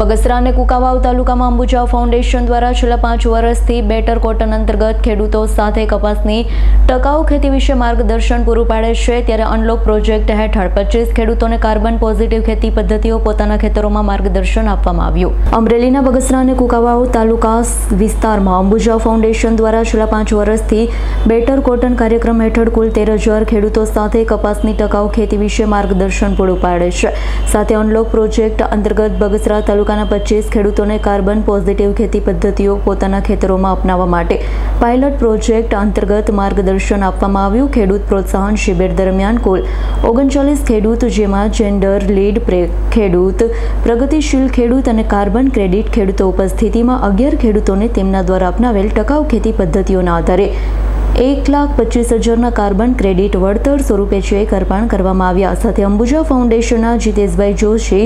બગસરા અને કુકાવાવ તાલુકામાં અંબુજા ફાઉન્ડેશન દ્વારા છેલ્લા પાંચ વર્ષથી બેટર કોટન અંતર્ગત ખેડૂતો સાથે કપાસની ટકાઉ ખેતી વિશે માર્ગદર્શન પૂરું પાડે છે. ત્યારે અનલોક પ્રોજેક્ટ હેઠળ પચીસ ખેડૂતોને કાર્બન પોઝિટિવ ખેતી પદ્ધતિઓ પોતાના ખેતરોમાં માર્ગદર્શન આપવામાં આવ્યું. અમરેલીના બગસરા અને કુકાવાવ તાલુકા વિસ્તારમાં અંબુજા ફાઉન્ડેશન દ્વારા છેલ્લા પાંચ વર્ષથી બેટર કોટન કાર્યક્રમ હેઠળ કુલ તેર હજાર ખેડૂતો સાથે કપાસની ટકાઉ ખેતી વિશે માર્ગદર્શન પૂરું પાડે છે. સાથે અનલોક પ્રોજેક્ટ અંતર્ગત બગસરા તાલુકાના પચીસ ખેડૂતોને કાર્બન પોઝિટિવ ખેતી પદ્ધતિઓ પોતાના ખેતરોમાં અપનાવવા માટે પાયલટ પ્રોજેક્ટ અંતર્ગત માર્ગદર્શન આપવામાં આવ્યું. ખેડૂત પ્રોત્સાહન શિબિર દરમિયાન કુલ ઓગણચાલીસ ખેડૂત, જેમાં જેન્ડર લીડ ખેડૂત, પ્રગતિશીલ ખેડૂત અને કાર્બન ક્રેડિટ ખેડૂતો ઉપસ્થિતિમાં અગિયાર ખેડૂતોને તેમના દ્વારા અપનાવેલ ટકાઉ ખેતી પદ્ધતિઓના આધારે એક લાખ પચીસ હજારના કાર્બન ક્રેડિટ વળતર સ્વરૂપે ચેક અર્પણ કરવામાં આવ્યા. સાથે અંબુજા ફાઉન્ડેશનના જીતેશભાઈ જોશી,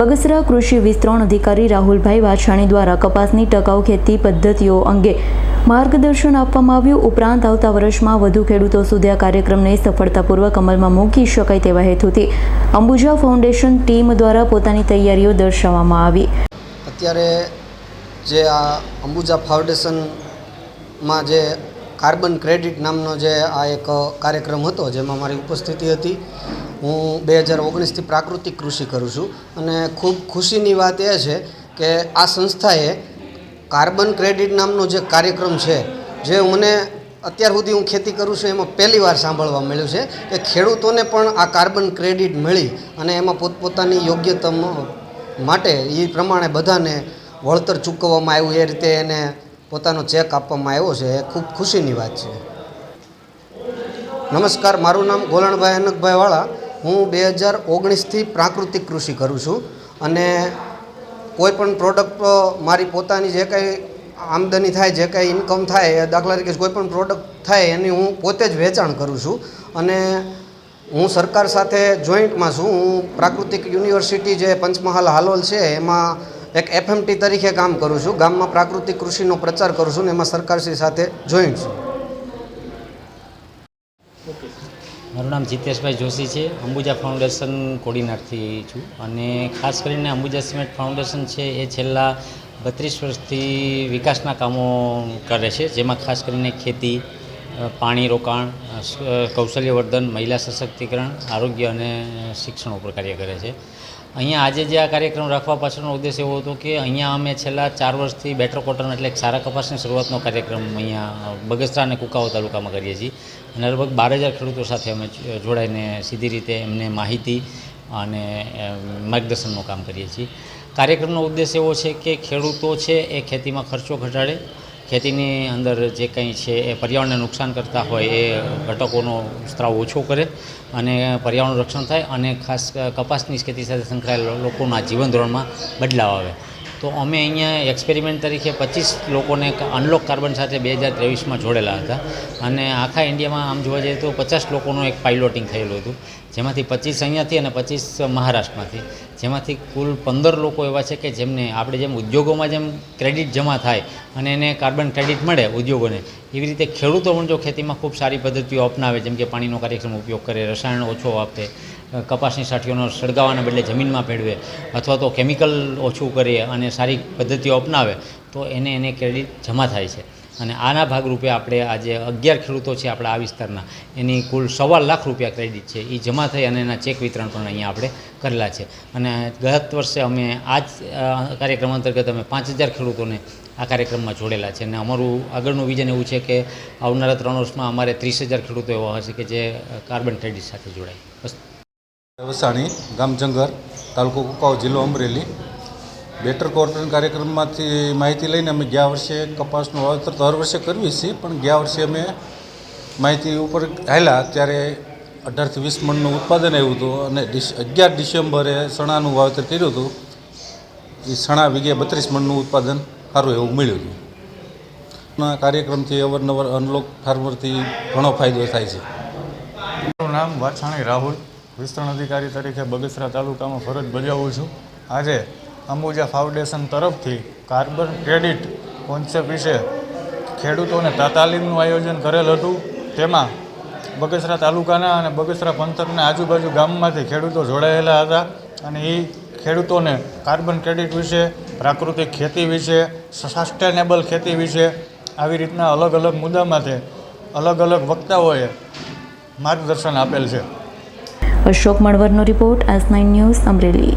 બગસરા કૃષિ વિસ્તરણ અધિકારી રાહુલભાઈ વાછાણી દ્વારા કપાસની ટકાઉ ખેતી પદ્ધતિઓ અંગે માર્ગદર્શન આપવામાં આવ્યું. ઉપરાંત આવતા વર્ષમાં વધુ ખેડૂતો સુધી આ કાર્યક્રમને સફળતાપૂર્વક અમલમાં મૂકી શકાય તેવા હેતુથી અંબુજા ફાઉન્ડેશન ટીમ દ્વારા પોતાની તૈયારીઓ દર્શાવવામાં આવી. અત્યારે જે આ અંબુજા ફાઉન્ડેશનમાં જે કાર્બન ક્રેડિટ નામનો જે આ એક કાર્યક્રમ હતો, જેમાં મારી ઉપસ્થિતિ હતી, હું બે હજાર ઓગણીસથી પ્રાકૃતિક કૃષિ કરું છું. અને ખૂબ ખુશીની વાત એ છે કે આ સંસ્થાએ કાર્બન ક્રેડિટ નામનો જે કાર્યક્રમ છે, જે મને અત્યાર સુધી હું ખેતી કરું છું, એમાં પહેલી વાર સાંભળવા મળ્યું છે કે ખેડૂતોને પણ આ કાર્બન ક્રેડિટ મળી અને એમાં પોતપોતાની યોગ્યતા માટે એ પ્રમાણે બધાને વળતર ચૂકવવામાં આવ્યું. એ રીતે એને પોતાનો ચેક આપવામાં આવ્યો છે, એ ખૂબ ખુશીની વાત છે. નમસ્કાર, મારું નામ ગોલણભાઈ અનકભાઈ વાળા હું બે હજાર ઓગણીસથી પ્રાકૃતિક કૃષિ કરું છું અને કોઈ પણ પ્રોડક્ટ મારી પોતાની જે કંઈ આમદની થાય, જે કંઈ ઇન્કમ થાય દાખલા તરીકે કોઈ પણ પ્રોડક્ટ થાય, એની હું પોતે જ વેચાણ કરું છું. અને હું સરકાર સાથે જોઈન્ટમાં છું. હું પ્રાકૃતિક યુનિવર્સિટી જે પંચમહાલ હાલોલ છે, એમાં એક એફએમટી તરીકે કામ કરું છું. ગામમાં પ્રાકૃતિક કૃષિનો પ્રચાર કરું છું ને એમાં સરકારશ્રી સાથે જોઈન્ટ છું. મારું નામ જીતેશભાઈ જોશી છે. અંબુજા ફાઉન્ડેશન કોર્ડિનેટરથી છું અને ખાસ કરીને અંબુજા સિમેન્ટ ફાઉન્ડેશન છે એ છેલ્લા બત્રીસ વર્ષથી વિકાસના કામો કરે છે. જેમાં ખાસ કરીને ખેતી પાણી રોકાણ કૌશલ્યવર્ધન, મહિલા સશક્તિકરણ, આરોગ્ય અને શિક્ષણ ઉપર કાર્ય કરે છે. અહીંયા આજે જે આ કાર્યક્રમ રાખવા પાછળનો ઉદ્દેશ એવો હતો કે અહીંયા અમે છેલ્લા ચાર વર્ષથી બેટર કોટન એટલે સારા કપાસની શરૂઆતનો કાર્યક્રમ અહીંયા બગસરા અને કુકાઓ તાલુકામાં કરીએ છીએ. અને લગભગ બાર હજાર ખેડૂતો સાથે અમે જોડાઈને સીધી રીતે એમને માહિતી અને માર્ગદર્શનનું કામ કરીએ છીએ. કાર્યક્રમનો ઉદ્દેશ એવો છે કે ખેડૂતો છે એ ખેતીમાં ખર્ચો ઘટાડે ખેતીની અંદર જે કંઈ છે એ પર્યાવરણને નુકસાન કરતા હોય એ ઘટકોનો સ્ત્રાવ ઓછો કરે અને પર્યાવરણનું રક્ષણ થાય અને ખાસ કપાસની ખેતી સાથે સંકળાયેલા લોકોના જીવન ધોરણમાં બદલાવ આવે. તો અમે અહીંયા એક્સપેરિમેન્ટ તરીકે પચીસ લોકોને અનલોક કાર્બન સાથે બે હજાર ત્રેવીસમાં જોડેલા હતા. અને આખા ઇન્ડિયામાં આમ જોવા જઈએ તો પચાસ લોકોનું એક પાઇલોટિંગ થયેલું હતું. જેમાંથી પચીસ અહીંયાથી અને પચીસ મહારાષ્ટ્રમાંથી. જેમાંથી કુલ પંદર લોકો એવા છે કે જેમને આપણે જેમ ઉદ્યોગોમાં જેમ ક્રેડિટ જમા થાય અને એને કાર્બન ક્રેડિટ મળે ઉદ્યોગોને. એવી રીતે ખેડૂતો પણ જો ખેતીમાં ખૂબ સારી પદ્ધતિઓ અપનાવે, જેમ કે પાણીનો કાર્યક્ષમ ઉપયોગ કરે, રસાયણ ઓછો વાપરે કપાસની સાઠીઓનો સળગાવાના બદલે જમીનમાં ભેળવે, અથવા તો કેમિકલ ઓછું કરે અને સારી પદ્ધતિઓ અપનાવે, તો એને એને ક્રેડિટ જમા થાય છે. અને આના ભાગરૂપે આપણે આજે અગિયાર ખેડૂતો છે આપણા આ વિસ્તારના, એની કુલ સવા લાખ રૂપિયા ક્રેડિટ છે. એ જમા થઈ અને એના ચેક વિતરણ પણ અહીંયા આપણે કરેલા છે. અને ગત વર્ષે અમે આ કાર્યક્રમ અંતર્ગત અમે પાંચ હજાર ખેડૂતોને આ કાર્યક્રમમાં જોડેલા છે. અને અમારું આગળનું વિઝન એવું છે કે આવનારા ત્રણ વર્ષમાં અમારે ત્રીસ હજાર ખેડૂતો એવા હશે કે જે કાર્બન ક્રેડિટ સાથે જોડાય. બસ. વસાણી, ગામ જંગર, તાલુકો કુકાવ, જિલ્લો અમરેલી. બેટર કોર્ટન કાર્યક્રમમાંથી માહિતી લઈને અમે ગયા વર્ષે કપાસનું વાવેતર તો હર વર્ષે કરવી છીએ પણ ગયા વર્ષે અમે માહિતી ઉપર હાલ્યા. ત્યારે અઢારથી વીસ મણનું ઉત્પાદન આવ્યું હતું અને અગિયાર ડિસેમ્બરે સણાનું વાવેતર કર્યું હતું. એ સણા વીઘે બત્રીસ મણનું ઉત્પાદન સારું એવું મળ્યું હતું. આ કાર્યક્રમથી અવારનવાર અનલોક ફાર્મરથી ઘણો ફાયદો થાય છે. મારું નામ વાછાણી રાહુલ. વિસ્તરણ અધિકારી તરીકે બગસરા તાલુકામાં ફરજ બજાવું છું. આજે અંબુજા ફાઉન્ડેશન તરફથી કાર્બન ક્રેડિટ કોન્સેપ્ટ વિશે ખેડૂતોને તાલીમનું આયોજન કરેલ હતું. તેમાં બગસરા તાલુકાના અને બગસરા પંથકના આજુબાજુ ગામમાંથી ખેડૂતો જોડાયેલા હતા અને એ ખેડૂતોને કાર્બન ક્રેડિટ વિશે, પ્રાકૃતિક ખેતી વિશે, સસ્ટેનેબલ ખેતી વિશે આવી રીતના અલગ અલગ મુદ્દામાંથી અલગ અલગ વક્તાઓએ માર્ગદર્શન આપેલ છે. Ashok મણવરનો report S nine news Amreli.